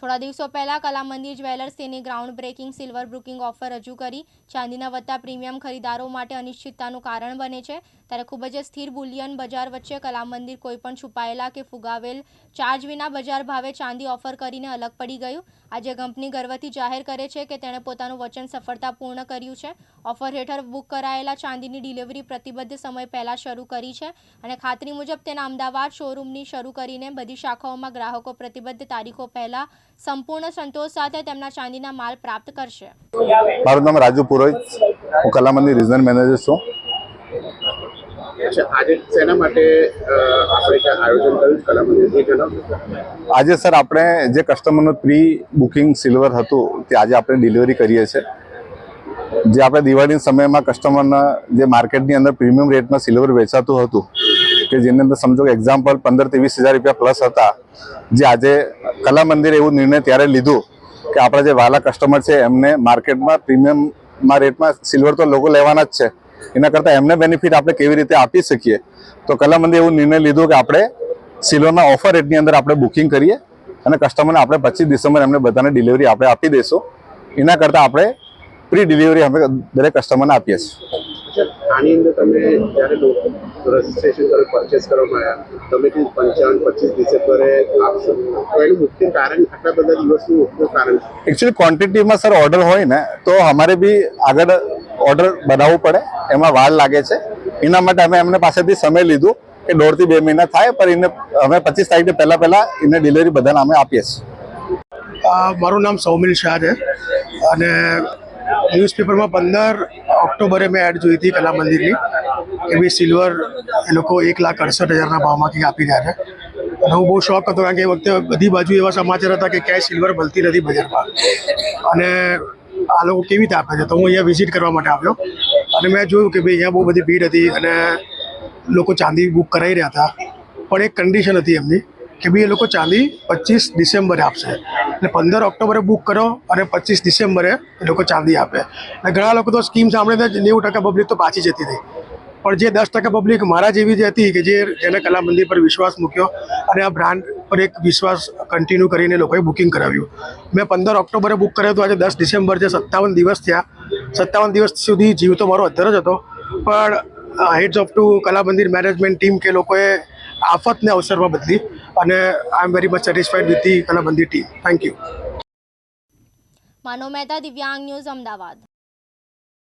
થોડા દિવસો પહેલા કલા મંદિર જ્વેલર્સ તેની ground breaking silver booking offer રજૂ કરી. ચાંદીના વધતા પ્રીમિયમ ખરીદારો માટે અનિશ્ચિતતાનું કારણ બને છે. ત્યારે ખૂબ જ સ્થિર બુલિયન બજાર વચ્ચે કલા મંદિર કોઈપણ છુપાયેલા કે ફુગાવેલ ચાર્જ વિના બજાર ભાવે ચાંદી ઓફર કરીને અલગ પડી ગયું. આજે કંપની ગર્વથી જાહેર કરે છે કે તેણે પોતાનું વચન સફળતાપૂર્ણ કર્યું છે. ઓફર હેઠળ બુક કરાયેલા ચાંદીની ડિલિવરી પ્રતિબદ્ધ સમય પહેલાં શરૂ કરી છે અને ખાતરી મુજબ તેના અમદાવાદ શોરૂમની શરૂ કરીને બધી શાખાઓમાં ગ્રાહકો પ્રતિબદ્ધ તારીખો પહેલાં સંપૂર્ણ સંતોષ સાથે તેમના ચાંદીના માલ પ્રાપ્ત કરશે. મારું નામ રાજુ પુરોહિત. હું કલામંદિર રિઝનલ મેનેજર છું. આજે શેના માટે આપણે આયોજન કર્યું છે? કલા મંદિર એ આજે સર આપણે જે કસ્ટમરનું પ્રી બુકિંગ સિલ્વર હતું, તે આજે આપણે ડિલિવરી કરીએ છીએ. જે આપણે દિવાળીના સમયમાં કસ્ટમરના જે માર્કેટની અંદર પ્રીમિયમ રેટમાં સિલ્વર વેચાતું હતું, કે જેની અંદર સમજો કે એક્ઝામ્પલ પંદર ત્રીસ હજાર રૂપિયા પ્લસ હતા, જે આજે કલા મંદિર એવું નિર્ણય ત્યારે લીધું કે આપણા જે વાલા કસ્ટમર છે, એમને માર્કેટમાં પ્રીમિયમમાં રેટમાં સિલ્વર તો લોકો લેવાના જ છે. એના કરતાં એમને બેનિફિટ આપણે કેવી રીતે આપી શકીએ? તો કલામંદે એવું નિર્ણય લીધો કે આપણે સિલ્વરના ઓફર રેટની અંદર આપણે બુકિંગ કરીએ અને કસ્ટમરને આપણે પચીસ ડિસેમ્બર એમને બધાને ડિલિવરી આપણે આપી દઈશું. એના કરતાં આપણે પ્રી ડિલિવરી અમે દરેક કસ્ટમરને આપીએ છીએ. આની અંદર તમે જ્યારે રજીસ્ટ્રેશન કરો પરચેસ કરવા મળ્યા તમે કીધું પંચાવન પચીસ ડિસેમ્બરે આપશો. તો એનું મુખ્ય કારણ આટલા બધા દિવસનું મુખ્ય કારણ એકચ્યુઅલી ક્વોન્ટિટીમાં સર ઓર્ડર હોય ને તો અમારે બી આગળ ઓર્ડર બનાવવું પડે, એમાં વાર લાગે છે. એના માટે અમે એમને પાસેથી સમય લીધું કે દોઢથી બે મહિના થાય, પણ એને અમે પચીસ તારીખને પહેલાં પહેલાં એને ડિલિવરી બધાને અમે આપીએ છીએ. મારું નામ સૌમિલ શાહ છે. અને ન્યૂઝપેપરમાં પંદર ઓક્ટોબરે મેં એડ જોઈ હતી કલા મંદિરની. એ બી સિલ્વર એ લોકો એક લાખ અડસઠ હજારના ભાવમાંથી આપી રહ્યા છે. અને હું બહુ શોખ હતો, કારણ કે એ વખતે બધી બાજુ એવા સમાચાર હતા કે ક્યાંય સિલ્વર મળતી નથી બજારમાં. અને આ લોકો કેવી રીતે આપે છે? તો હું અહીંયા વિઝિટ કરવા માટે આવ્યો. અને મેં જોયું કે ભાઈ, અહીંયા બહુ બધી ભીડ હતી અને લોકો ચાંદી બુક કરાવી રહ્યા હતા. પણ એક કન્ડિશન હતી એમની કે ભાઈ, એ લોકો ચાંદી પચીસ ડિસેમ્બરે આપશે. એટલે પંદર ઓક્ટોબરે બુક કરો અને પચીસ ડિસેમ્બરે એ લોકો ચાંદી આપે. અને ઘણા લોકો તો સ્કીમ સાંભળે નેવું ટકા પબ્લિક તો પાછી જતી હતી પણ જે દસ ટકા પબ્લિક મારા જેવી જ હતી કે જે જેને કલા મંદિર પર વિશ્વાસ મૂક્યો અને આ બ્રાન્ડ પર એક વિશ્વાસ કન્ટિન્યુ કરીને લોકોએ બુકિંગ કરાવ્યું. મેં પંદર ઓક્ટોબરે બુક કર્યો હતો આજે દસ ડિસેમ્બર છે, સત્તાવન દિવસ થયા. સત્તાવન દિવસ સુધી જીવ તો મારો અધર જ હતો. પણ હેડ્સ ઓફ ટુ કલા મંદિર મેનેજમેન્ટ ટીમ કે લોકોએ આફતને અવસરમાં બદલી અને I am very much satisfied with the Kala Mandir team thank you Manav Mehta Divyang news Ahmedabad.